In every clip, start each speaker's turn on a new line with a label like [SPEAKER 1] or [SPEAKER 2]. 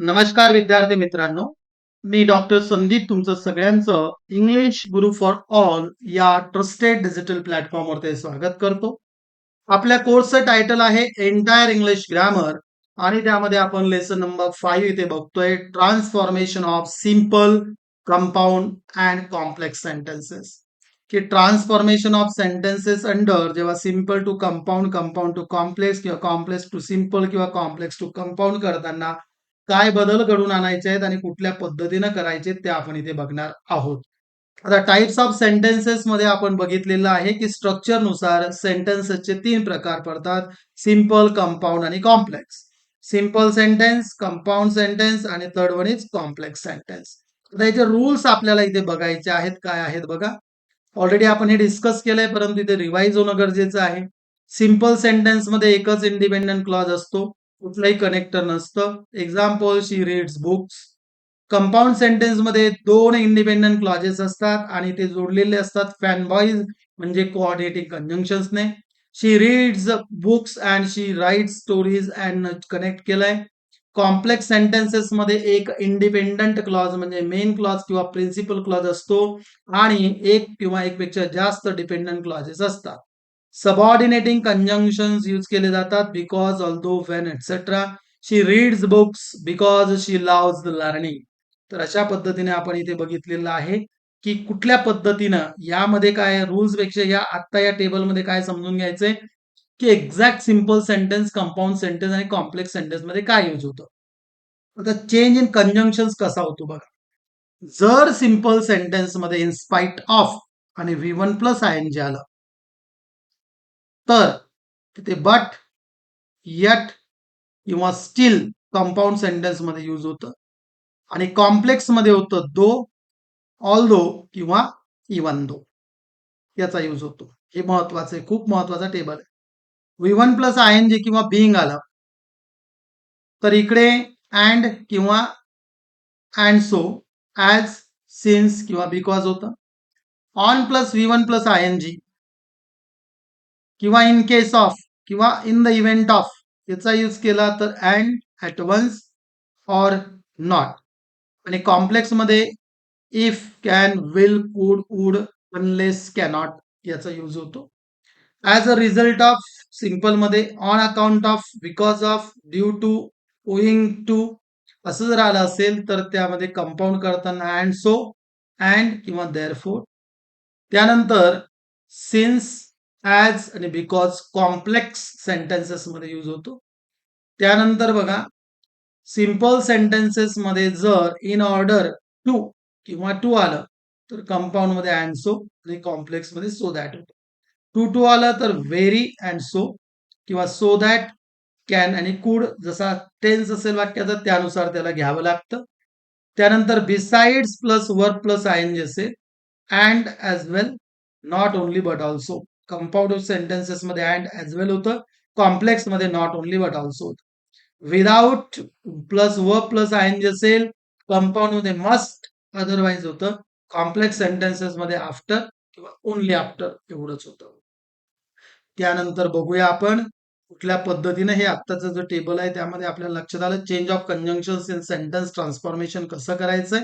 [SPEAKER 1] नमस्कार विद्यार्थी मित्रांनो. मी डॉक्टर संदीप तुमचं सगळ्यांचं इंग्लिश गुरु फॉर ऑल या ट्रस्टेड डिजिटल प्लॅटफॉर्मवरती स्वागत करतो. आपल्या कोर्सचं टायटल आहे एंटायर इंग्लिश ग्रॅमर आणि त्यामध्ये आपण लेसन नंबर फाईव्ह इथे बघतोय transformation of simple compound and complex sentences की ट्रान्सफॉर्मेशन ऑफ सेंटेन्सेस अंडर जेव्हा simple to compound compound to complex किंवा कॉम्प्लेक्स टू सिंपल किंवा कॉम्प्लेक्स टू कंपाऊंड करताना काय बदल घडून आणायचे आहेत आणि कुठल्या पद्धतीनं करायचे ते आपण इथे बघणार आहोत. आता टाइप्स ऑफ सेंटेन्सेस मध्ये आपण बघितलेलं आहे की स्ट्रक्चरनुसार सेंटेन्सेसचे तीन प्रकार पडतात. सिंपल कंपाऊंड आणि complex simple sentence compound sentence आणि third one is complex sentence आता याचे रूल्स आपल्याला इथे बघायचे आहेत काय आहेत बघा. ऑलरेडी आपण हे डिस्कस केलंय परंतु इथे रिवाइज होणं गरजेचं आहे. सिंपल सेंटेन्समध्ये एकच इंडिपेंडंट क्लॉज असतो. कुठलंही कनेक्टर नसतं. Example she reads books compound सेंटेन्समध्ये दोन इंडिपेंडंट क्लॉजेस असतात आणि ते जोडलेले असतात. फॅन बॉईज म्हणजे coordinating कंजंक्शन्सने she reads books and she write stories and connect केलंय. कॉम्प्लेक्स सेंटेन्सेस मध्ये एक इंडिपेंडंट क्लॉज म्हणजे मेन क्लॉज किंवा प्रिन्सिपल क्लॉज असतो. आणि एक किंवा एकपेक्षा जास्त डिपेंडंट क्लॉजेस असतात. सबऑर्डिनेटिंग कंजंक्शन यूज केले जातात because although when etcetera she reads books because she loves the learning तर अशा पद्धतीने आपण इथे बघितलेलं आहे की कुठल्या पद्धतीनं यामध्ये काय रूल्सपेक्षा या आत्ता या टेबलमध्ये काय समजून घ्यायचंय? की exact simple sentence compound sentence आणि कॉम्प्लेक्स सेंटेन्समध्ये काय यूज होतं? आता चेंज इन कंजंक्शन कसा होतो बघा. जर सिंपल सेंटेन्समध्ये इन स्पाइट ऑफ आणि V one plus I N G आलं तर तिथे बट यट किंवा स्टील कंपाऊंड सेंटेन्समध्ये यूज होतं. आणि कॉम्प्लेक्समध्ये होतं दो ऑल दो किंवा इवन दो याचा यूज होतो. हे महत्वाचं आहे. खूप महत्त्वाचा टेबल आहे. V one plus I N G किंवा बिईंग आलं तर इकडे अँड किंवा अँड सो ॲज सिन्स किंवा बिकॉज होतं. On plus V one plus I N G किंवा इन केस ऑफ किंवा इन द इव्हेंट ऑफ याचा यूज केला तर and at once or not. आणि कॉम्प्लेक्समध्ये if can will could would unless cannot याचा use होतो. As a result of सिम्पलमध्ये on account of because of due to owing to असं जर आलं असेल तर त्यामध्ये कंपाऊंड करताना अँड सो अँड किंवा देअर फोर त्यानंतर सिन्स ॲज आणि बिकॉज कॉम्प्लेक्स सेंटेन्सेस मध्ये यूज होतो. त्यानंतर बघा सिंपल सेंटेन्सेस मध्ये जर इन ऑर्डर टू किंवा टू आलं तर कंपाऊंडमध्ये अँड सो आणि कॉम्प्लेक्समध्ये सो दॅट होतो. टू टू आलं तर व्हेरी अँड सो किंवा सो दॅट कॅन आणि कुड जसा टेन्स असेल वाक्याचा त्यानुसार त्याला घ्यावं लागतं. त्यानंतर besides plus work plus I N G असेल and as well not only but also compound sentences मध्ये अँड एज वेल होतं. कॉम्प्लेक्समध्ये नॉट ओनली बट ऑल्सो होतं. Without plus V plus I N J G असेल कंपाऊंडमध्ये must otherwise होतं. Complex sentences मध्ये after किंवा ओनली आफ्टर एवढंच होतं. त्यानंतर बघूया आपण कुठल्या पद्धतीने हे आत्ताचं जो टेबल आहे त्यामध्ये आपल्याला लक्षात आलं change of conjunction in sentence transformation कसं करायचंय.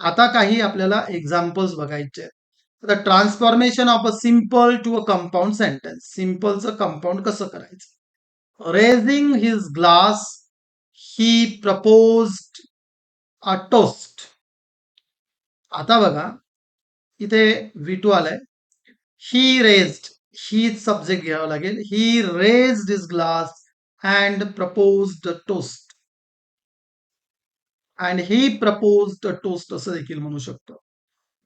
[SPEAKER 1] आता काही आपल्याला एक्झाम्पल्स बघायचे आहेत. आता transformation of a simple to a compound sentence सिम्पलचं compound कसं करायचं? Raising his glass he propose a toast आता बघा इथे व्ही टू आलाय. ही रेज्ड ही सब्जेक्ट घ्यावं लागेल. He raised his glass and propose the toast and he propose the toast असं देखील म्हणू शकतो.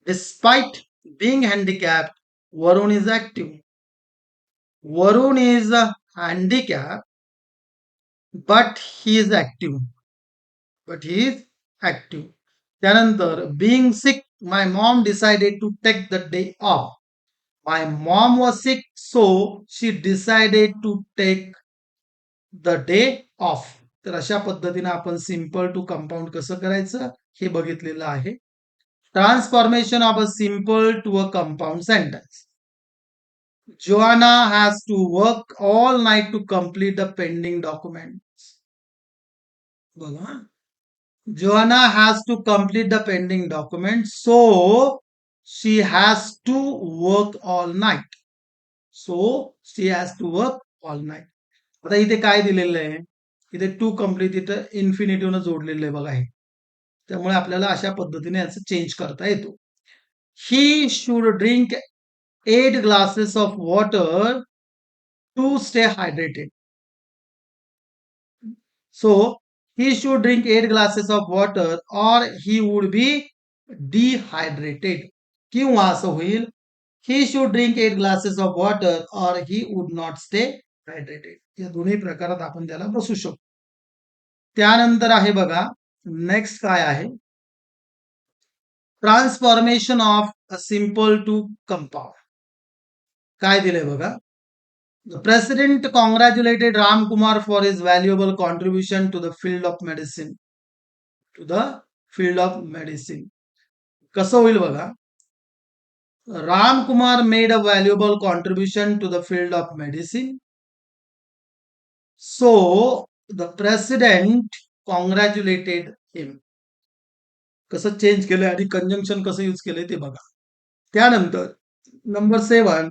[SPEAKER 1] Despite being handicap Varun is active Varun is handicap but he is active. But he is active. त्यानंतर being sick my mom decided to take the day off my mom was sick so she decided to take the day off तर अशा पद्धतीने आपण simple to compound कसं करायचं? हे बघितलेलं आहे. Transformation of a simple to a compound sentence Joanna has to work all night to complete the pending documents. बघा Joanna has to complete the pending document, so she has to work all night. So she has to work all night. आता इथे काय दिलेलं आहे इथे to complete इथं इन्फिनिटिव्हनं जोडलेलं आहे बघा हे त्यामुळे आपल्याला अशा पद्धतीने याचा चेंज करता येतो. He should drink eight glasses of water to stay hydrated so he should drink eight glasses of water or he would be dehydrated किंवा असं होईल he should drink eight glasses of water or he would not stay hydrated या दोन्ही प्रकारात आपण त्याला बसू शकतो. त्यानंतर आहे बघा नेक्स्ट काय आहे transformation of a simple to compound काय दिलंय बघा The president congratulated Ram Kumar for his valuable contribution to the field of medicine. To the field of medicine. कसं होईल बघा Ram Kumar made a valuable contribution to the field of medicine so the president congratulated him कसं change केलंय आणि conjunction कसं use केलंय ते बघा. त्यानंतर number seven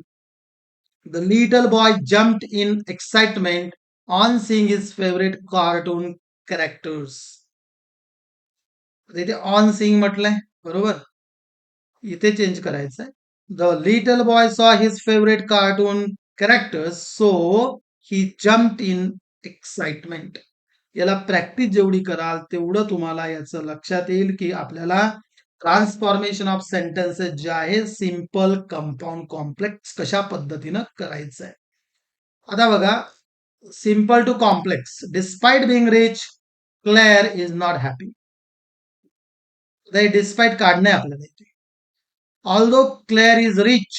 [SPEAKER 1] the little boy jumped in excitement on seeing his favourite cartoon characters इथे on seeing म्हटलंय बरोबर? इथे चेंज करायचंय. The little boy saw his favourite cartoon characters so he jumped in excitement याला प्रॅक्टिस जेवढी कराल तेवढं तुम्हाला याचं लक्षात येईल की आपल्याला ट्रान्सफॉर्मेशन ऑफ सेंटेन्सेस जे आहे सिंपल कंपाऊंड कॉम्प्लेक्स कशा पद्धतीनं करायचं आहे आता बघा simple to complex despite being rich Claire is not happy despite काढणे आपल्याला इथे. Although Claire is rich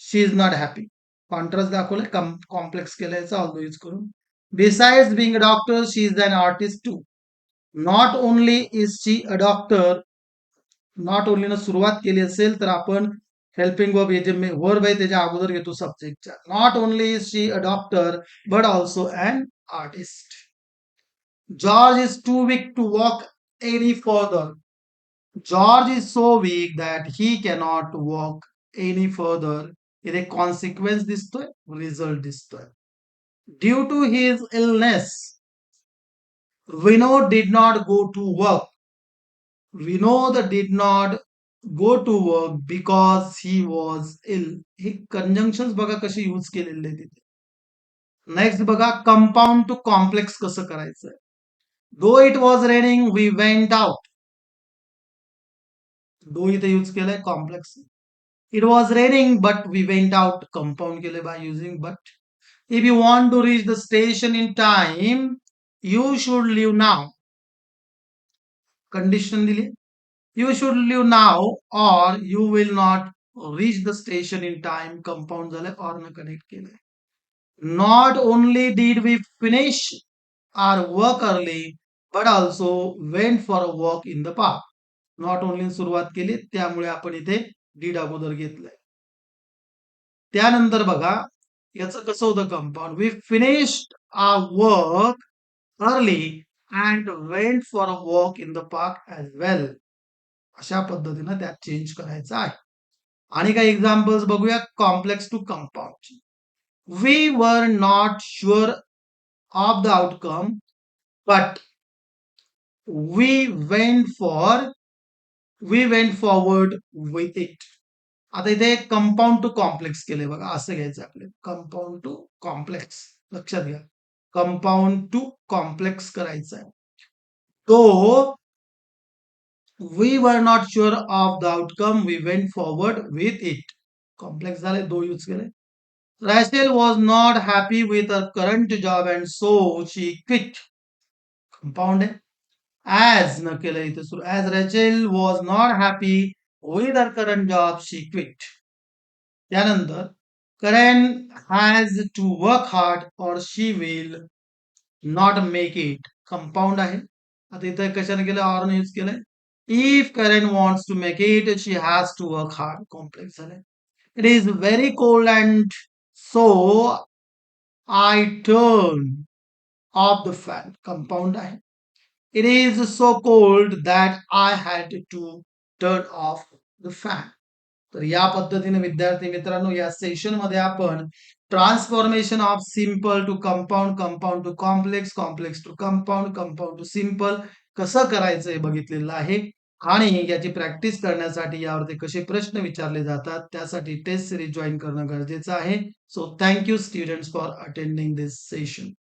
[SPEAKER 1] she is not happy contrast दाखवलंय कॉम्प्लेक्स केल्याचं ऑल्दो यूज करून. Besides being a doctor she is an artist too not only is she a doctor not ओनलीनं सुरुवात केली असेल तर आपण हेल्पिंग वर्ब हे जे वर्ब आहे त्याच्या अगोदर घेतो सब्जेक्टच्या not only is she a doctor but also an artist George is too weak to walk any further George is so weak that he cannot walk any further इथे consequence दिसतोय result दिसतोय due to his illness Vinod did not go to work Vinod did not go to work because he was ill हे conjunction बघा कसे use केलेले तिथे. Next बघा compound to complex कसं करायचंय though it was raining we went out though इथे use केलंय complex it was raining but we went out compound केले by using but if you want to reach the station in time you should leave now condition दिली you should leave now or you will not reach the station in time compound झालंय or न connect केलंय not only did we finish our work early but also went for a walk in the park not only सुरुवात केली त्यामुळे आपण इथे did अगोदर घेतलंय. त्यानंतर बघा याचं कसं होतं compound we finished our work early and went for a walk in the park as well अशा पद्धतीनं त्यात चेंज करायचं आहे आणि काही एक्झाम्पल्स बघूया complex to compound we were not sure of the outcome but we went for we went forward with it आता इथे कंपाऊंड टू कॉम्प्लेक्स केले बघा, असं घ्यायचं टू कॉम्प्लेक्स लक्षात घ्या. कंपाऊंड टू कॉम्प्लेक्स आहे. तो we were not sure of the outcome we went forward with it complex though use केले Rachel was not happy with a current job and so she quit compound आहे. As न केलं इथे सुरू. As was not happy with her current job she quit त्यानंतर Karen has to work hard or she will not make it compound आहे. आता इथं कशाने केलं? ऑर यूज केलंय. If Karen wants to make it she has to work hard complex झालंय. It is very cold and so I turn off the fan compound आहे. It is so cold that I had to turn off the fact तर या पद्धतीने विद्यार्थी मित्रांनो या सेशनमध्ये आपण transformation of simple to compound compound to complex complex to compound compound to simple कसं करायचं हे बघितलेलं आहे. आणि याची प्रॅक्टिस करण्यासाठी यावरती कसे प्रश्न विचारले जातात त्यासाठी टेस्ट सिरीज जॉईन करणं गरजेचं आहे. So thank you students for attending this session